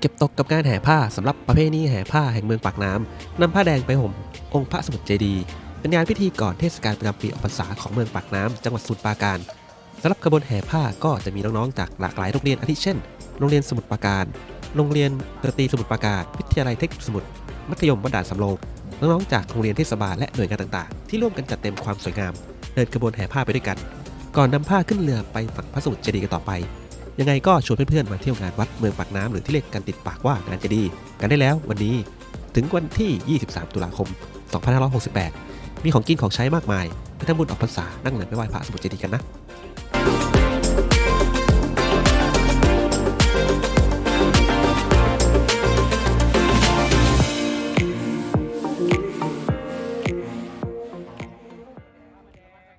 เก็บตกกับการแห่ผ้าสำหรับประเพณีแห่ผ้าแห่งเมืองปากน้ำนำผ้าแดงไปห่มองค์พระสมุทรเจดีย์เป็นงานพิธีก่อนเทศกาลประจำปีออกพรรษาของเมืองปากน้ำจังหวัดสมุทรปราการสำหรับขบวนแห่ผ้าก็จะมีน้องๆจากหลากหลายโรงเรียนอาทิเช่น โรงเรียนสมุทรปราการ โรงเรียนดนตรีสมุทรปราการ วิทยาลัยเทคนิคสมุทร มัธยมวัดด่านสำโรงน้องๆจากโรงเรียนเทศบาลและหน่วยงานต่างๆ ที่ร่วมกันจัดเต็มความสวยงาม เดินขบวนแห่ผ้าไปด้วยกัน ก่อนนำผ้าขึ้นเรือไปฝั่งพระสมุทรเจดีย์กันต่อไป ยังไงก็ชวนเพื่อนๆมาเที่ยวงานวัดเมืองปากน้ำหรือที่เรียกกันติดปากว่างานเจดีย์กันได้แล้ววันนี้ถึงวันที่ 23 ตุลาคม 2568 มีของกินของใช้มากมายไปทำบุญออกพรรษานั่งเหนือไปไหว้พระสมุทรเจดีย์กันนะ